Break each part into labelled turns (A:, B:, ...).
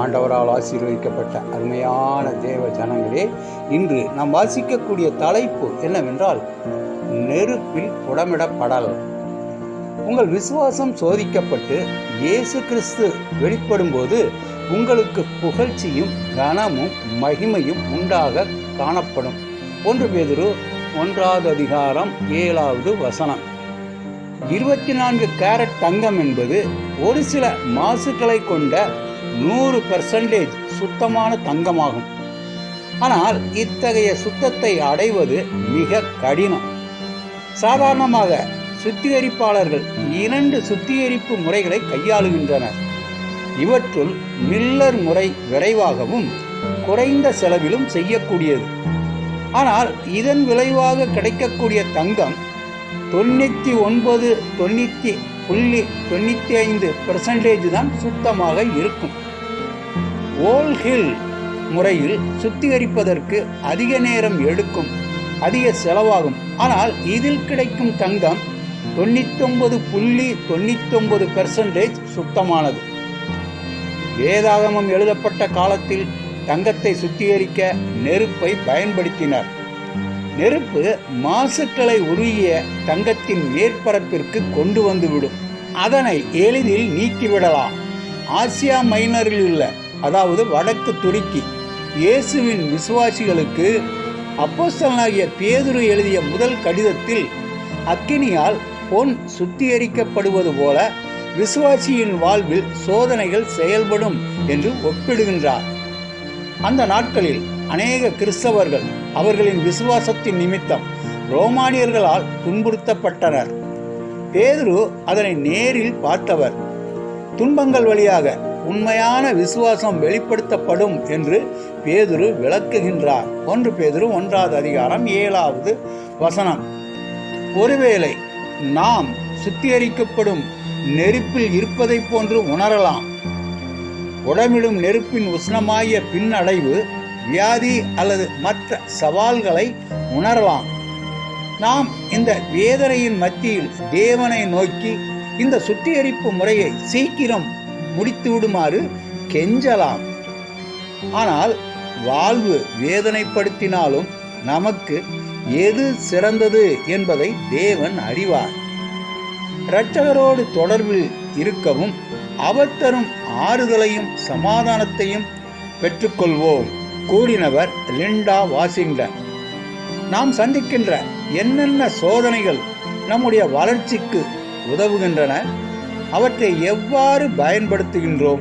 A: ஆண்டவரால் ஆசீர்வதிக்கப்பட்ட அருமையான தேவ ஜனங்களே இன்று நாம் வாசிக்கக்கூடிய தலைப்பு என்னவென்றால் நெருப்பில் புடமிடப்படல். உங்கள் விசுவாசம் சோதிக்கப்பட்டு இயேசு கிறிஸ்து வெளிப்படும்போது உங்களுக்கு புகழ்ச்சியும் கனமும் மகிமையும் உண்டாக காணப்படும். ஒன்று பேதிரு ஒன்றாவது அதிகாரம் ஏழாவது வசனம். இருபத்தி நான்கு கேரட் தங்கம் என்பது ஒரு சில மாசுக்களை கொண்ட நூறு பெர்சன்டேஜ் சுத்தமான தங்கமாகும். ஆனால் இத்தகைய சுத்தத்தை அடைவது மிக கடினம். சாதாரணமாக சுத்திகரிப்பாளர்கள் இரண்டு சுத்திகரிப்பு முறைகளை கையாளுகின்றனர். இவற்றுள் மில்லர் முறை விரைவாகவும் குறைந்த செலவிலும் செய்யக்கூடியது. ஆனால் இதன் விளைவாக கிடைக்கக்கூடிய தங்கம் தொண்ணூற்றி ஒன்பது தொண்ணூற்றி புள்ளி தொண்ணூற்றி ஐந்து பெர்சன்டேஜ் தான் சுத்தமாக இருக்கும். ஓல் ஹில் முறையில் சுத்திகரிப்பதற்கு அதிக நேரம் எடுக்கும் அதிக செலவாகும். ஆனால் இதில் கிடைக்கும் தங்கம் தொண்ணூத்தொன்பது புள்ளி தொண்ணூத்தொன்பது பெர்சன்டேஜ் சுத்தமானது. வேதாகமம் எழுதப்பட்ட காலத்தில் தங்கத்தை சுத்திகரிக்க நெருப்பை பயன்படுத்தினர். நெருப்பு மாசுக்களை உருகிய தங்கத்தின் மேற்பரப்பிற்கு கொண்டு வந்துவிடும். அதனை எளிதில் நீக்கிவிடலாம். ஆசியா மைனரில் உள்ள அதாவது வடக்கு துருக்கி இயேசுவின் விசுவாசிகளுக்கு அப்போஸ்தலனாகிய பேதுரு எழுதிய முதல் கடிதத்தில் அக்கினியால் பொன் சுத்திகரிக்கப்படுவது போல விசுவாசியின் வாழ்வில் சோதனைகள் செயல்படும் என்று ஒப்பிடுகின்றார். அந்த நாட்களில் அநேக கிறிஸ்தவர்கள் அவர்களின் விசுவாசத்தின் நிமித்தம் ரோமானியர்களால் துன்புறுத்தப்பட்டனர். பேதுரு அதனை நேரில் பார்த்தவர். துன்பங்கள் வழியாக உண்மையான விசுவாசம் வெளிப்படுத்தப்படும் என்று பேதுரு விளக்குகின்றார். ஒன்று பேதுரு ஒன்றாவது அதிகாரம் ஏழாவது வசனம். ஒருவேளை நாம் சுத்திகரிக்கப்படும் நெருப்பில் இருப்பதைப் போன்று உணரலாம். உடமிடும் நெருப்பின் உஷ்ணமாகிய பின்னடைவு வியாதி அல்லது மற்ற சவால்களை உணரலாம். நாம் இந்த வேதனையின் மத்தியில் தேவனை நோக்கி இந்த சுத்திகரிப்பு முறையை சீக்கிரம் முடித்து விடுமாறு கெஞ்சலாம். ஆனால் வாழ்வு வேதனைப்படுத்தினாலும் நமக்கு எது சிறந்தது என்பதை தேவன் அறிவார். இரட்சகரோடு தொடர்பில் இருக்கவும் அவர் தரும் ஆறுதலையும் சமாதானத்தையும் பெற்றுக்கொள்வோம் கூறினவர் லிண்டா வாஷிங்டன் நாம் சந்திக்கின்ற என்னென்ன சோதனைகள் நம்முடைய வளர்ச்சிக்கு உதவுகின்றன? அவற்றை எவ்வாறு பயன்படுத்துகின்றோம்?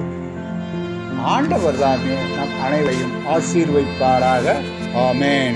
A: ஆண்டவர் தாமே நம் அனைவரையும் ஆசீர்வைப்பாராக. ஆமேன்.